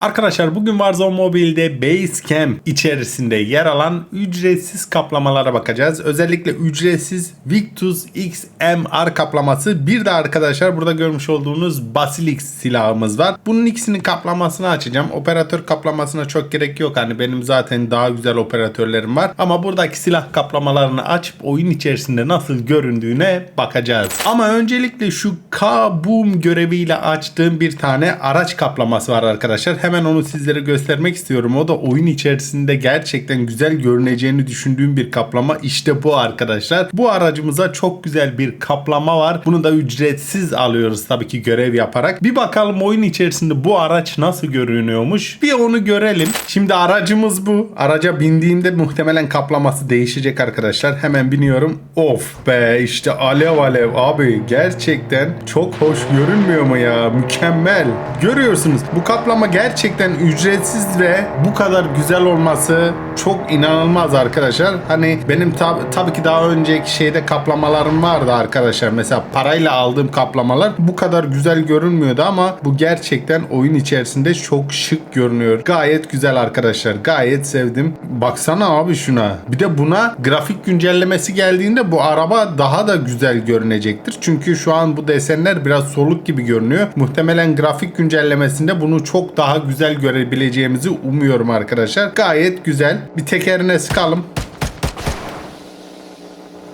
Arkadaşlar bugün Warzone Mobile'de Basecamp içerisinde yer alan ücretsiz kaplamalara bakacağız. Özellikle ücretsiz Victus XMR kaplaması. Bir de arkadaşlar burada görmüş olduğunuz Basilix silahımız var. Bunun ikisinin kaplamasını açacağım. Operatör kaplamasına çok gerek yok. Hani benim zaten daha güzel operatörlerim var. Ama buradaki silah kaplamalarını açıp oyun içerisinde nasıl göründüğüne bakacağız. Ama öncelikle şu K-Boom göreviyle açtığım bir tane araç kaplaması var arkadaşlar. Onu sizlere göstermek istiyorum. O da oyun içerisinde gerçekten güzel görüneceğini düşündüğüm bir kaplama. İşte bu arkadaşlar. Bu aracımıza çok güzel bir kaplama var. Bunu da ücretsiz alıyoruz tabii ki görev yaparak. Bir bakalım oyun içerisinde bu araç nasıl görünüyormuş. Bir onu görelim. Şimdi aracımız bu. Araca bindiğimde muhtemelen kaplaması değişecek arkadaşlar. Hemen biniyorum. Of be işte alev alev abi gerçekten çok hoş görünmüyor mu ya? Mükemmel. Görüyorsunuz bu kaplama gerçekten ücretsiz ve bu kadar güzel olması çok inanılmaz arkadaşlar. Hani benim tab- tabii ki daha önceki şeyde kaplamalarım vardı arkadaşlar. Mesela parayla aldığım kaplamalar bu kadar güzel görünmüyordu ama bu gerçekten oyun içerisinde çok şık görünüyor. Gayet güzel arkadaşlar. Gayet sevdim. Baksana abi şuna. Bir de buna grafik güncellemesi geldiğinde bu araba daha da güzel görünecektir. Çünkü şu an bu desenler biraz soluk gibi görünüyor. Muhtemelen grafik güncellemesinde bunu çok daha güzel görebileceğimizi umuyorum arkadaşlar. Gayet güzel. Bir tekerine sıkalım.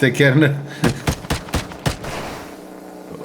Tekerine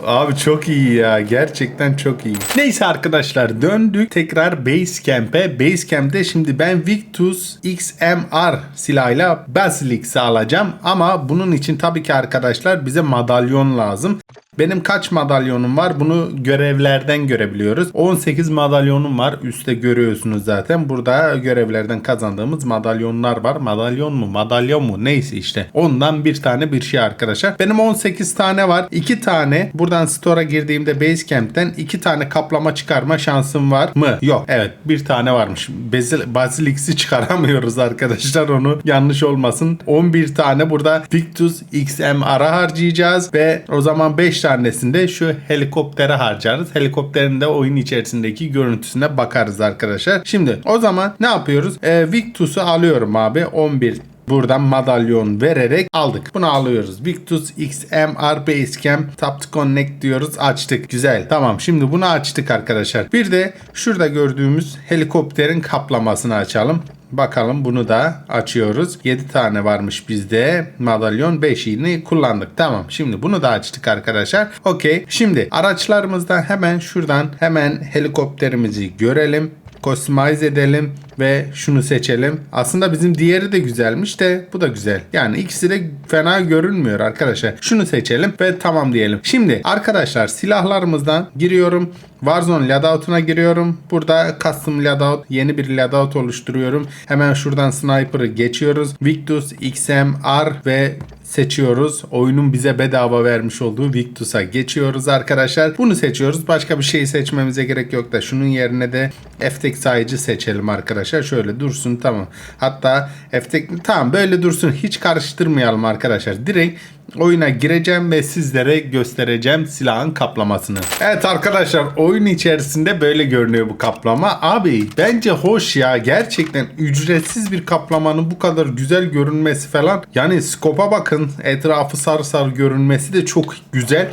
Abi çok iyi ya. Gerçekten çok iyi. Neyse arkadaşlar döndük tekrar Basecamp'e. Basecamp'te şimdi ben Victus XMR silahıyla Basilix'i alacağım. Ama bunun için tabii ki arkadaşlar bize madalyon lazım. Benim kaç madalyonum var bunu görevlerden görebiliyoruz. 18 madalyonum var. Üste görüyorsunuz zaten. Burada görevlerden kazandığımız madalyonlar var. Madalyon mu madalyon mu neyse işte. Ondan bir tane bir şey arkadaşlar. Benim 18 tane var. 2 tane buradan store'a girdiğimde Basecamp'ten 2 tane kaplama çıkarma şansım var mı? Yok. Evet bir tane varmış. Basil Basilix'i çıkaramıyoruz arkadaşlar onu. Yanlış olmasın. 11 tane burada Victus XMR'a harcayacağız ve o zaman 5 tanesinde şu helikoptere harcarız. Helikopterin de oyun içerisindeki görüntüsüne bakarız arkadaşlar. Şimdi o zaman ne yapıyoruz? Ee, Victus'u alıyorum abi. 11 Buradan madalyon vererek aldık. Bunu alıyoruz. Victus XMR Basecamp Tap to Connect diyoruz. Açtık. Güzel. Tamam. Şimdi bunu açtık arkadaşlar. Bir de şurada gördüğümüz helikopterin kaplamasını açalım. Bakalım bunu da açıyoruz. 7 tane varmış bizde. Madalyon 5'ini kullandık. Tamam. Şimdi bunu da açtık arkadaşlar. Okey. Şimdi araçlarımızdan hemen şuradan hemen helikopterimizi görelim customize edelim ve şunu seçelim. Aslında bizim diğeri de güzelmiş de bu da güzel. Yani ikisi de fena görünmüyor arkadaşlar. Şunu seçelim ve tamam diyelim. Şimdi arkadaşlar silahlarımızdan giriyorum. Warzone loadout'una giriyorum. Burada custom loadout yeni bir loadout oluşturuyorum. Hemen şuradan sniper'ı geçiyoruz. Victus XMR ve seçiyoruz. Oyunun bize bedava vermiş olduğu Victus'a geçiyoruz arkadaşlar. Bunu seçiyoruz. Başka bir şey seçmemize gerek yok da şunun yerine de FTX sayıcı seçelim arkadaşlar. Şöyle dursun tamam. Hatta FTX tamam böyle dursun. Hiç karıştırmayalım arkadaşlar. Direkt oyuna gireceğim ve sizlere göstereceğim silahın kaplamasını. Evet arkadaşlar oyun içerisinde böyle görünüyor bu kaplama. Abi bence hoş ya. Gerçekten ücretsiz bir kaplamanın bu kadar güzel görünmesi falan. Yani skopa bakın. Etrafı sarı sarı görünmesi de çok güzel.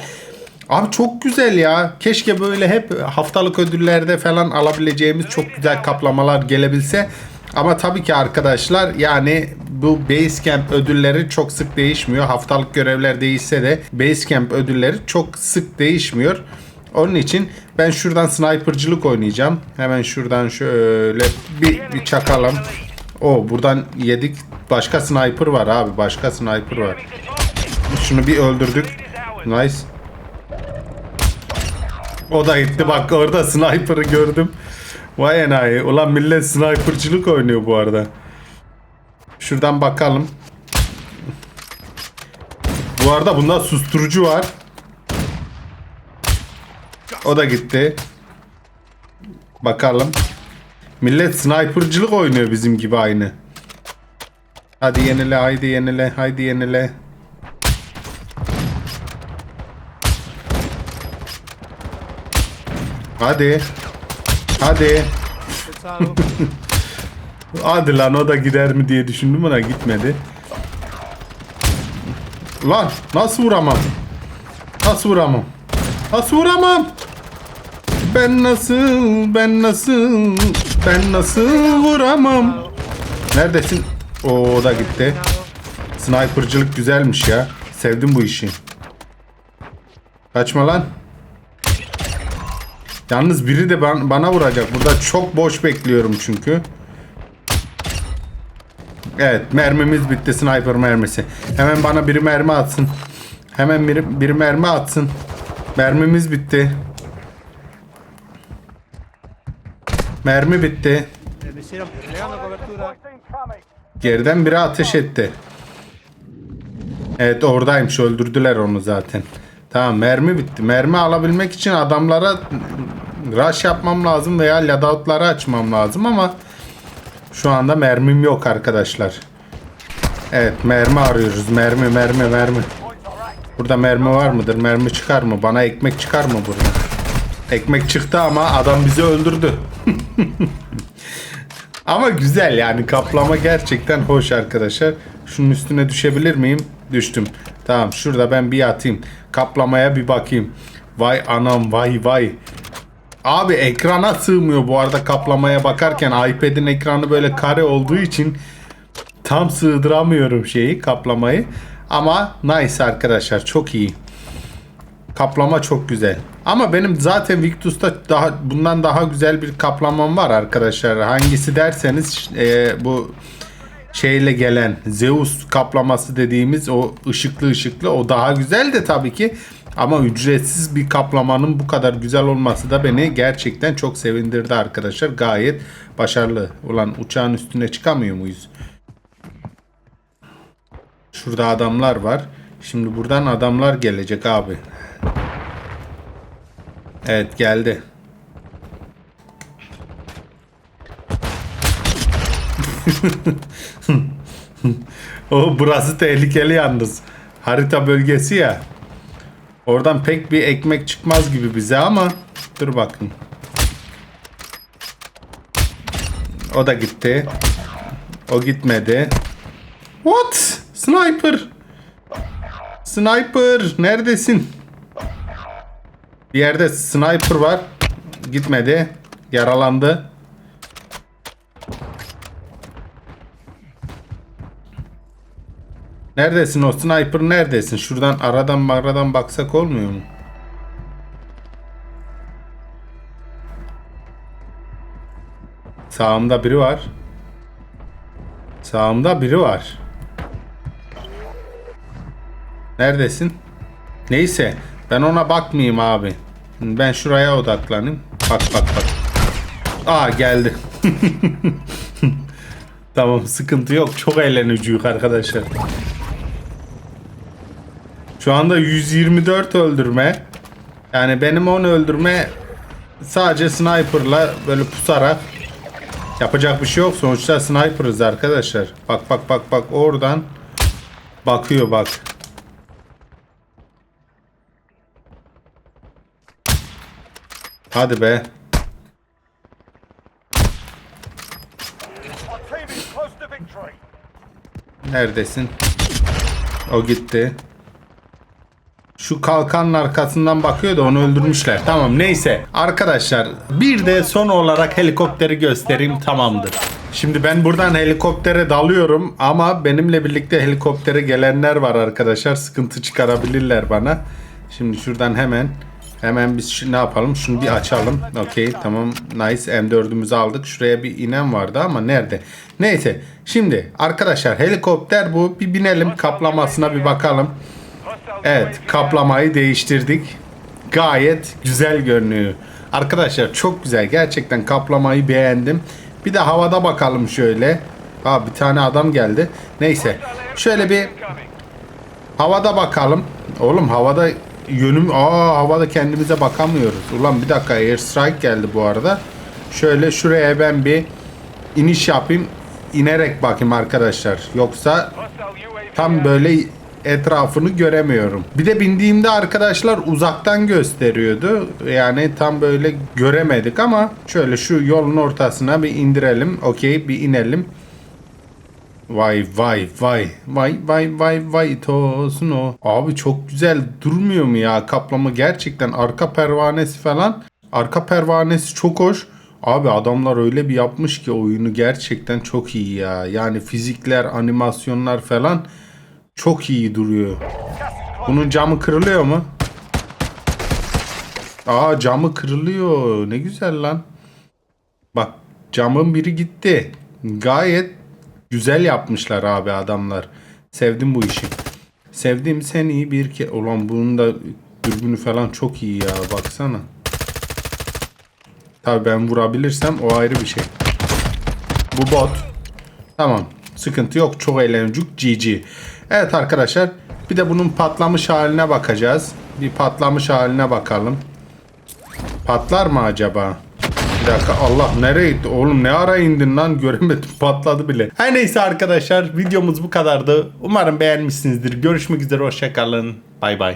Abi çok güzel ya. Keşke böyle hep haftalık ödüllerde falan alabileceğimiz çok güzel kaplamalar gelebilse. Ama tabii ki arkadaşlar yani bu Basecamp ödülleri çok sık değişmiyor. Haftalık görevler değişse de Basecamp ödülleri çok sık değişmiyor. Onun için ben şuradan snipercılık oynayacağım. Hemen şuradan şöyle bir, bir çakalım. O buradan yedik. Başka sniper var abi. Başka sniper var. Şunu bir öldürdük. Nice. O da gitti bak orada sniper'ı gördüm. Vay enayi. Ulan millet sniper'cılık oynuyor bu arada. Şuradan bakalım. Bu arada bunda susturucu var. O da gitti. Bakalım. Millet sniper'cılık oynuyor bizim gibi aynı. Hadi yenile, haydi yenile, haydi yenile. Hadi. Hadi. Hadi lan o da gider mi diye düşündüm ama gitmedi. Lan nasıl vuramam? Nasıl vuramam? Nasıl vuramam? Ben nasıl, ben nasıl, ben nasıl vuramam? Neredesin? O da gitti. Sniper'cılık güzelmiş ya. Sevdim bu işi. Kaçma lan. Yalnız biri de ban- bana vuracak. Burada çok boş bekliyorum çünkü. Evet mermimiz bitti sniper mermisi. Hemen bana biri mermi atsın. Hemen biri, biri mermi atsın. Mermimiz bitti. Mermi bitti. Geriden biri ateş etti. Evet oradaymış öldürdüler onu zaten. Tamam mermi bitti. Mermi alabilmek için adamlara rush yapmam lazım veya loadoutları açmam lazım ama şu anda mermim yok arkadaşlar. Evet mermi arıyoruz. Mermi mermi mermi. Burada mermi var mıdır? Mermi çıkar mı? Bana ekmek çıkar mı burada? Ekmek çıktı ama adam bizi öldürdü. Ama güzel yani kaplama gerçekten hoş arkadaşlar. Şunun üstüne düşebilir miyim? Düştüm. Tamam şurada ben bir yatayım. Kaplamaya bir bakayım. Vay anam vay vay. Abi ekrana sığmıyor bu arada kaplamaya bakarken iPad'in ekranı böyle kare olduğu için tam sığdıramıyorum şeyi kaplamayı. Ama nice arkadaşlar çok iyi. Kaplama çok güzel. Ama benim zaten Victus'ta daha bundan daha güzel bir kaplamam var arkadaşlar. Hangisi derseniz e, bu şeyle gelen Zeus kaplaması dediğimiz o ışıklı ışıklı o daha güzel de tabii ki. Ama ücretsiz bir kaplamanın bu kadar güzel olması da beni gerçekten çok sevindirdi arkadaşlar. Gayet başarılı. Ulan uçağın üstüne çıkamıyor muyuz? Şurada adamlar var. Şimdi buradan adamlar gelecek abi. Evet geldi. O burası tehlikeli yalnız. Harita bölgesi ya. Oradan pek bir ekmek çıkmaz gibi bize ama dur bakın. O da gitti. O gitmedi. What? Sniper. Sniper neredesin? Bir yerde sniper var. Gitmedi. Yaralandı. Neredesin o sniper neredesin? Şuradan aradan mağaradan baksak olmuyor mu? Sağımda biri var. Sağımda biri var. Neredesin? Neyse ben ona bakmayayım abi. Ben şuraya odaklanayım. Bak bak bak. Aa geldi. tamam sıkıntı yok. Çok eğleneceğiz arkadaşlar. Şu anda 124 öldürme. Yani benim onu öldürme sadece sniperla böyle pusarak yapacak bir şey yok. Sonuçta sniper'ız arkadaşlar. Bak bak bak bak oradan bakıyor bak. Hadi be. Neredesin? O gitti. Şu kalkanın arkasından bakıyor da onu öldürmüşler. Tamam neyse. Arkadaşlar bir de son olarak helikopteri göstereyim tamamdır. Şimdi ben buradan helikoptere dalıyorum ama benimle birlikte helikoptere gelenler var arkadaşlar. Sıkıntı çıkarabilirler bana. Şimdi şuradan hemen hemen biz ne yapalım? Şunu bir açalım. Okey tamam nice M4'ümüzü aldık. Şuraya bir inen vardı ama nerede? Neyse şimdi arkadaşlar helikopter bu. Bir binelim kaplamasına bir bakalım. Evet kaplamayı değiştirdik. Gayet güzel görünüyor. Arkadaşlar çok güzel. Gerçekten kaplamayı beğendim. Bir de havada bakalım şöyle. Ha bir tane adam geldi. Neyse. Şöyle bir havada bakalım. Oğlum havada yönüm aa havada kendimize bakamıyoruz. Ulan bir dakika air strike geldi bu arada. Şöyle şuraya ben bir iniş yapayım. İnerek bakayım arkadaşlar. Yoksa tam böyle etrafını göremiyorum. Bir de bindiğimde arkadaşlar uzaktan gösteriyordu. Yani tam böyle göremedik ama şöyle şu yolun ortasına bir indirelim. Okey bir inelim. Vay vay vay vay vay vay vay tosun o. Abi çok güzel durmuyor mu ya kaplama gerçekten arka pervanesi falan. Arka pervanesi çok hoş. Abi adamlar öyle bir yapmış ki oyunu gerçekten çok iyi ya. Yani fizikler, animasyonlar falan çok iyi duruyor. Bunun camı kırılıyor mu? Aa camı kırılıyor. Ne güzel lan. Bak camın biri gitti. Gayet güzel yapmışlar abi adamlar. Sevdim bu işi. Sevdim seni bir ke... Ulan bunun da dürbünü falan çok iyi ya baksana. Tabii ben vurabilirsem o ayrı bir şey. Bu bot. Tamam. Sıkıntı yok. Çok eğlencük. GG. Evet arkadaşlar. Bir de bunun patlamış haline bakacağız. Bir patlamış haline bakalım. Patlar mı acaba? Bir dakika Allah nereye? Oğlum ne ara indin lan? Göremedim patladı bile. Her neyse arkadaşlar videomuz bu kadardı. Umarım beğenmişsinizdir. Görüşmek üzere hoşçakalın. Bay bay.